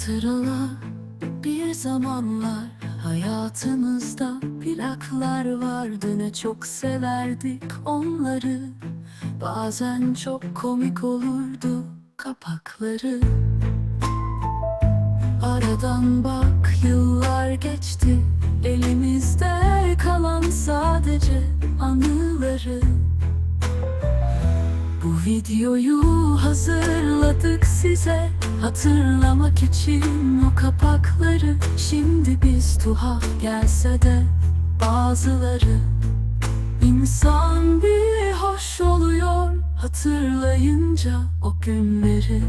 Hatırla bir zamanlar hayatımızda plaklar vardı. Ne çok severdik onları. Bazen çok komik olurdu kapakları. Aradan bak yıllar geçti. Elimizde kalan sadece anıları. Bu videoyu hazırladık size Hatırlamak için o kapakları Şimdi biz tuhaf gelse de bazıları İnsan bir hoş oluyor. Hatırlayınca o günleri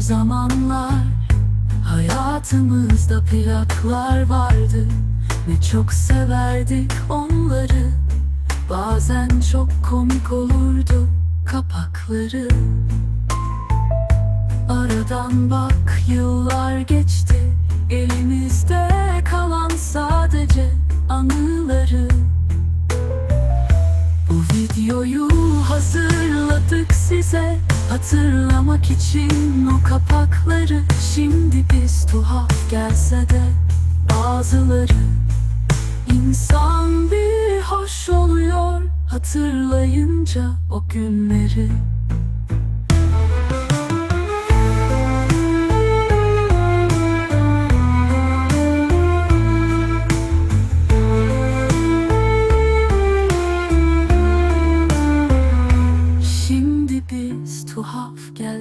zamanlar Hayatımızda plaklar vardı. Ne çok severdik onları Bazen çok komik olurdu kapakları. Aradan bak yıllar geçti Elimizde kalan sadece anıları. Bu videoyu hazırladık size Hatırlamak için o kapakları Şimdi biz tuhaf gelse de bazıları İnsan bir hoş oluyor. Hatırlayınca o günleri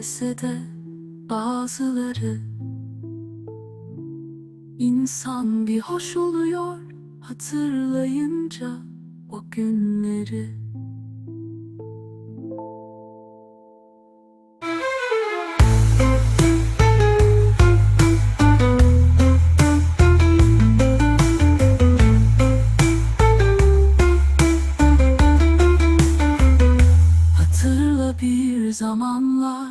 gelse de bazıları. İnsan bir hoş oluyor hatırlayınca o günleri. Hatırla bir zamanlar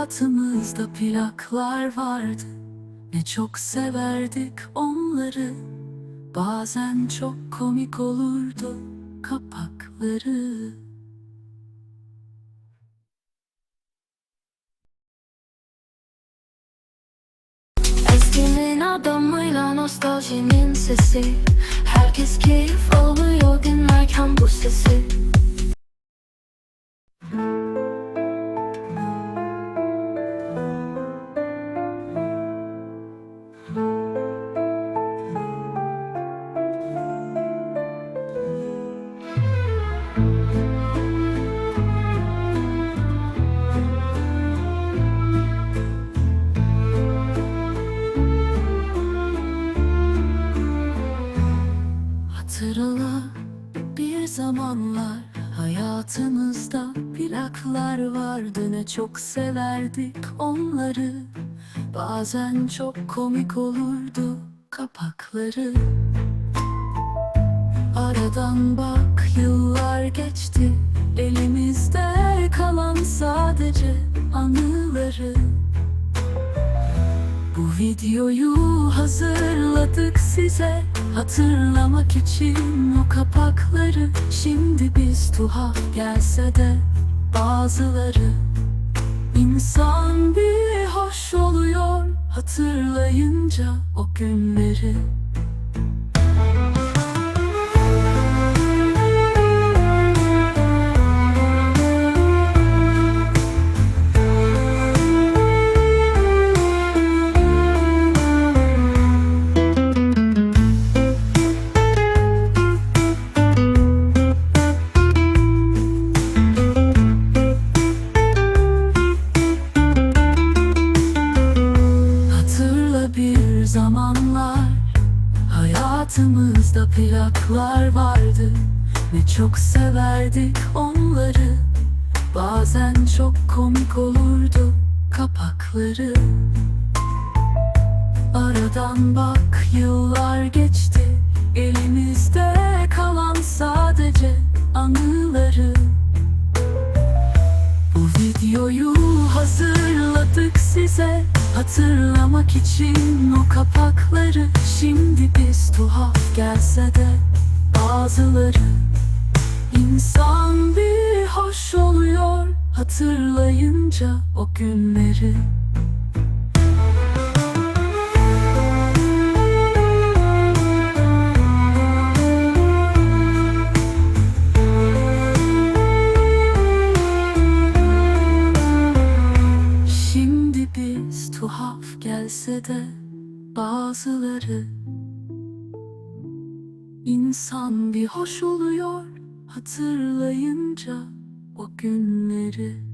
Hayatımızda plaklar vardı. Ne çok severdik onları. Bazen çok komik olurdu kapakları. Eskinin adamıyla nostaljinin sesi. Herkes keyif alıyor Hatırla bir zamanlar hayatımızda plaklar vardı. Ne çok severdik onları Bazen çok komik olurdu kapakları. Aradan bak yıllar geçti elimizde kalan sadece anıları videoyu hazırladık size. Hatırlamak için o kapakları. Şimdi biz tuhaf gelse de bazıları. İnsan bir hoş oluyor. Hatırlayınca o günleri zamanlar Hayatımızda plaklar vardı. Ne çok severdik onları Bazen çok komik olurdu kapakları. Aradan bak yıllar geçti Elimizde kalan sadece anıları. Bu videoyu hazırladık size Hatırlamak için o kapakları Şimdi biz tuhaf gelse de bazıları İnsan bir hoş oluyor. Hatırlayınca o günleri biz tuhaf gelse de bazıları İnsan bir hoş oluyor. Hatırlayınca o günleri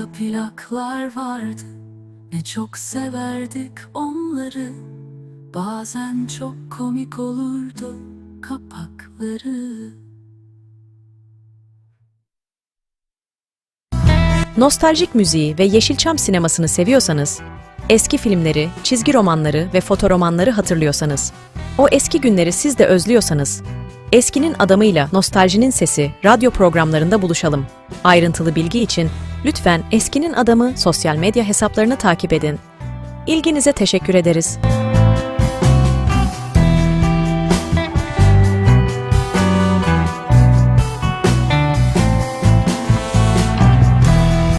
Hayatımızda plaklar vardı. Ne çok severdik onları. Bazen çok komik olurdu kapakları. Nostaljik müziği ve Yeşilçam sinemasını seviyorsanız, eski filmleri, çizgi romanları ve fotoromanları hatırlıyorsanız, o eski günleri siz de özlüyorsanız, Eskinin Adamıyla Nostaljinin Sesi radyo programlarında buluşalım. Ayrıntılı bilgi için lütfen Eskinin Adamı sosyal medya hesaplarını takip edin. İlginize teşekkür ederiz.